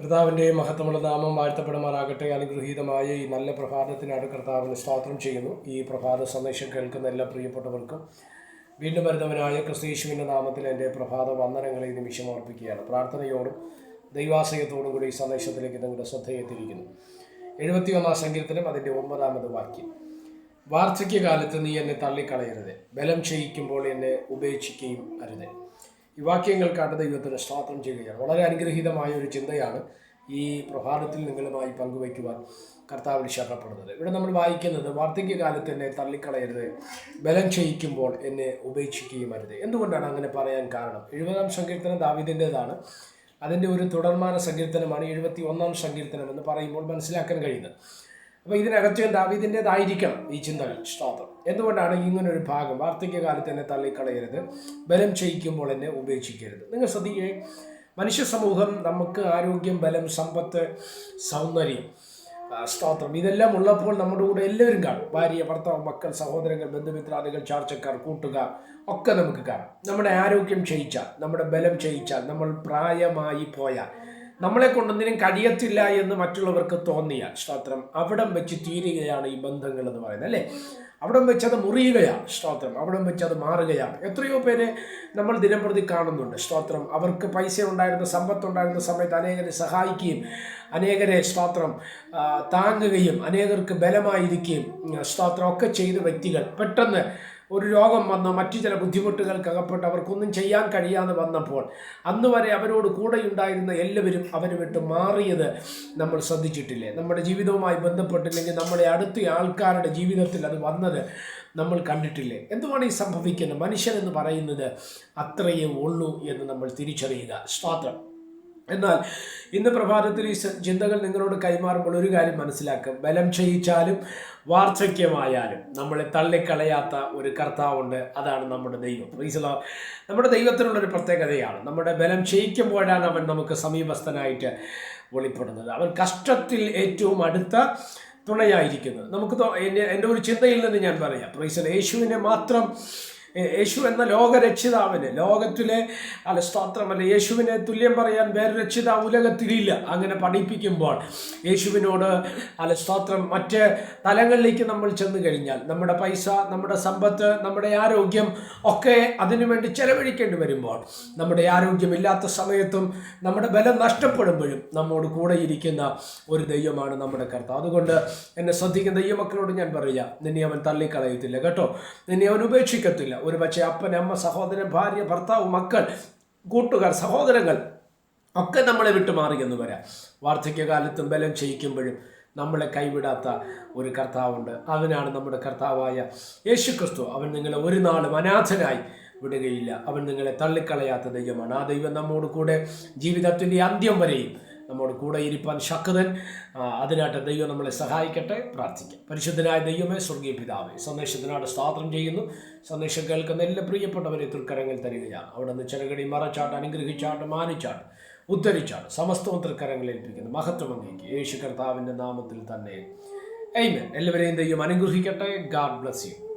കർത്താവിന്റെ മഹത്വമുള്ള നാമം വാഴ്ത്തപ്പെടുമാറാകട്ടെ. അനുഗ്രഹീതമായ ഈ നല്ല പ്രഭാതത്തിനാണ് കർത്താവിന് സ്തോത്രം ചെയ്യുന്നു. ഈ പ്രഭാത സന്ദേശം കേൾക്കുന്ന എല്ലാ പ്രിയപ്പെട്ടവർക്കും വീണ്ടും വരുന്നവനായ ക്രിസ്തീശുവിന്റെ നാമത്തിൽ എന്റെ പ്രഭാത വന്ദനങ്ങളെ നിമിഷം ഓർപ്പിക്കുകയാണ്. പ്രാർത്ഥനയോടും ദൈവാശയത്തോടും കൂടി ഈ സന്ദേശത്തിലേക്ക് നിങ്ങളുടെ ശ്രദ്ധയെത്തിയിരിക്കുന്നു എഴുപത്തിയൊന്നാം സങ്കീർത്തനം അതിന്റെ ഒമ്പതാമത് വാക്യം. വാർദ്ധക്യകാലത്ത് നീ എന്നെ തള്ളിക്കളയരുത്. ബലം ചെയ്യിക്കുമ്പോൾ എന്നെ ഉപേക്ഷിക്കുകയും അരുത്. ഈ വാക്യങ്ങൾക്കാണ് ദൈവത്തിന് സ്തോത്രം ചെയ്യുകയാണ്. വളരെ അനുഗ്രഹീതമായ ഒരു ചിന്തയാണ് ഈ പ്രഭാതത്തിൽ നിങ്ങളുമായി പങ്കുവയ്ക്കുവാൻ കർത്താവിൽ ശരണപ്പെടുന്നത്. ഇവിടെ നമ്മൾ വായിക്കുന്നത് വാർദ്ധക്യകാലത്ത് എന്നെ തള്ളിക്കളയരുത് ബലം ചെയ്യിക്കുമ്പോൾ എന്നെ ഉപേക്ഷിക്കുകയും അരുത്. എന്തുകൊണ്ടാണ് അങ്ങനെ പറയാൻ കാരണം? എഴുപതാം സങ്കീർത്തനം ദാവിദിന്റെതാണ്. അതിന്റെ ഒരു തുടർമാന സങ്കീർത്തനമാണ് എഴുപത്തി ഒന്നാം സങ്കീർത്തനം എന്ന് പറയുമ്പോൾ മനസ്സിലാക്കാൻ കഴിയുന്നത്. അപ്പോൾ ഇതിനകത്ത് ദാവീദിന്റെതായിരിക്കണം ഈ ചിന്തകൾ സ്തോത്രം. എന്തുകൊണ്ടാണ് ഇങ്ങനെ ഒരു ഭാഗം വാർദ്ധക്യകാലത്ത് എന്നെ തള്ളിക്കളയരുത്? ബലം ക്ഷയിക്കുമ്പോൾ എന്നെ ഉപേക്ഷിക്കരുത്. നിങ്ങൾ ശ്രദ്ധിക്കേ മനുഷ്യ സമൂഹം നമുക്ക് ആരോഗ്യം ബലം സമ്പത്ത് സൗന്ദര്യം സ്തോത്രം ഇതെല്ലാം ഉള്ളപ്പോൾ നമ്മുടെ കൂടെ എല്ലാവരും കാണും. ഭാര്യ ഭർത്താവ് മക്കൾ സഹോദരങ്ങൾ ബന്ധുമിത്രാദികൾ ചാർച്ചക്കാർ കൂട്ടുകാർ ഒക്കെ നമുക്ക് കാണാം. നമ്മുടെ ആരോഗ്യം ക്ഷയിച്ചാൽ നമ്മുടെ ബലം ക്ഷയിച്ചാൽ നമ്മൾ പ്രായമായി പോയാൽ നമ്മളെ കൊണ്ടൊന്നിനും കഴിയത്തില്ല എന്ന് മറ്റുള്ളവർക്ക് തോന്നിയാൽ സ്തോത്രം. അവിടം വെച്ച് തീരുകയാണ് ഈ ബന്ധങ്ങൾ എന്ന് പറയുന്നത് അല്ലേ? അവിടം വെച്ച് അത് മുറിയുകയാണ് സ്തോത്രം. അവിടം വെച്ച് അത് മാറുകയാണ്. എത്രയോ പേരെ നമ്മൾ ദിനംപ്രതി കാണുന്നുണ്ട്. സ്തോത്രം. അവർക്ക് പൈസ ഉണ്ടായിരുന്ന സമ്പത്തുണ്ടായിരുന്ന സമയത്ത് അനേകരെ സഹായിക്കുകയും അനേകരെ സ്തോത്രം താങ്ങുകയും അനേകർക്ക് ബലമായിരിക്കുകയും സ്ത്രോത്രം ഒക്കെ ചെയ്ത വ്യക്തികൾ പെട്ടെന്ന് ഒരു രോഗം വന്നോ മറ്റു ചില ബുദ്ധിമുട്ടുകൾക്ക് അകപ്പെട്ട് അവർക്കൊന്നും ചെയ്യാൻ കഴിയാതെ വന്നപ്പോൾ അന്ന് വരെ അവരോട് കൂടെയുണ്ടായിരുന്ന എല്ലാവരും അവരെ വിട്ട് മാറിയത് നമ്മൾ ശ്രദ്ധിച്ചിട്ടില്ലേ? നമ്മുടെ ജീവിതവുമായി ബന്ധപ്പെട്ടില്ലെങ്കിൽ നമ്മുടെ അടുത്ത ആൾക്കാരുടെ ജീവിതത്തിൽ അത് വന്നത് നമ്മൾ കണ്ടിട്ടില്ലേ? എന്തുമാണ് ഈ സംഭവിക്കുന്നത്? മനുഷ്യൻ എന്ന് പറയുന്നത് അത്രയേ ഉള്ളൂ എന്ന് നമ്മൾ തിരിച്ചറിയുക. സ്തോത്രം. എന്നാൽ ഇന്ന് പ്രഭാതത്തിൽ ഈ ചിന്തകൾ നിങ്ങളോട് കൈമാറുമ്പോൾ ഒരു കാര്യം മനസ്സിലാക്കുക ബലം ക്ഷയിച്ചാലും വാർദ്ധക്യമായാലും നമ്മളെ തള്ളിക്കളയാത്ത ഒരു കർത്താവുണ്ട്. അതാണ് നമ്മുടെ ദൈവം. പ്രീസലോ നമ്മുടെ ദൈവത്തിനുള്ളൊരു പ്രത്യേകതയാണ്. നമ്മുടെ ബലം ക്ഷയിക്കുമ്പോഴാണ് അവൻ നമുക്ക് സമീപസ്ഥനായിട്ട് വെളിപ്പെടുന്നത്. അവൻ കഷ്ടത്തിൽ ഏറ്റവും അടുത്ത തുണയായിരിക്കുന്നത്. നമുക്ക് എന്റെ എന്റെ ഒരു ചിന്തയിൽ നിന്ന് ഞാൻ പറയാം. പ്രീസൽ യേശുവിനെ മാത്രം യേശു എന്ന ലോക ലോകരക്ഷിതാവിന് ലോകത്തിലെ അല്ല സ്തോത്രമല്ല യേശുവിനെ തുല്യം പറയാൻ വേറെ രക്ഷിതാവ് ഉലകത്തിലില്ല അങ്ങനെ പഠിപ്പിക്കുമ്പോൾ യേശുവിനോട് അല്ല സ്തോത്രം മറ്റ് തലങ്ങളിലേക്ക് നമ്മൾ ചെന്ന് കഴിഞ്ഞാൽ നമ്മുടെ പൈസ നമ്മുടെ സമ്പത്ത് നമ്മുടെ ആരോഗ്യം ഒക്കെ അതിനുവേണ്ടി ചെലവഴിക്കേണ്ടി വരുമ്പോൾ നമ്മുടെ ആരോഗ്യമില്ലാത്ത സമയത്തും നമ്മുടെ ബലം നഷ്ടപ്പെടുമ്പോഴും നമ്മോട് കൂടെ ഇരിക്കുന്ന ഒരു ദൈവമാണ് നമ്മുടെ കർത്താവ്. അതുകൊണ്ട് എന്നെ ശ്രദ്ധിക്കുന്ന ദൈവമക്കളോട് ഞാൻ പറയുക നിന്നെ അവൻ തള്ളിക്കളയത്തില്ല കേട്ടോ? നിന്നെ അവൻ ഉപേക്ഷിക്കത്തില്ല. ഒരു പക്ഷേ അപ്പൻ അമ്മ സഹോദരൻ ഭാര്യ ഭർത്താവ് മക്കൾ കൂട്ടുകാർ സഹോദരങ്ങൾ ഒക്കെ നമ്മളെ വിട്ടു മാറിയെന്ന് വരാം വാർദ്ധക്യകാലത്തും ബലം ചെയ്യിക്കുമ്പോഴും നമ്മളെ കൈവിടാത്ത ഒരു കർത്താവുണ്ട്. അവനാണ് നമ്മുടെ കർത്താവായ യേശു ക്രിസ്തു അവൻ നിങ്ങളെ ഒരു നാളും അനാഥനായി വിടുകയില്ല. അവൻ നിങ്ങളെ തള്ളിക്കളയാത്ത ദൈവമാണ്. ആ ദൈവം നമ്മോട് കൂടെ ജീവിതത്തിന്റെ അന്ത്യം വരെയും നമ്മോട് കൂടെ ഇരിപ്പാൻ ശക്തൻ. അതിനായിട്ട് ദൈവം നമ്മളെ സഹായിക്കട്ടെ. പ്രാർത്ഥിക്കാം. പരിശുദ്ധനായ ദൈവമേ സ്വർഗീയ പിതാവേ സന്ദേശത്തിനായിട്ട് സ്വാതന്ത്ര്യം ചെയ്യുന്നു. സന്ദേശം കേൾക്കുന്ന എല്ലാ പ്രിയപ്പെട്ടവരെ തൃക്കരങ്ങൾ തരികയാണ്. അവിടെ നിന്ന് ചെറുകടി മറച്ചാട്ട് അനുഗ്രഹിച്ചാട്ട് മാനിച്ചാട്ട് ഉദ്ധരിച്ചാട്ട് സമസ്തവും തൃക്കരങ്ങൾ ഏൽപ്പിക്കുന്നു. മഹത്വം അങ്ങേക്ക്. യേശു കർത്താവിന്റെ നാമത്തിൽ തന്നെ. എയ്മൻ എല്ലാവരെയും ദൈവം അനുഗ്രഹിക്കട്ടെ. God bless you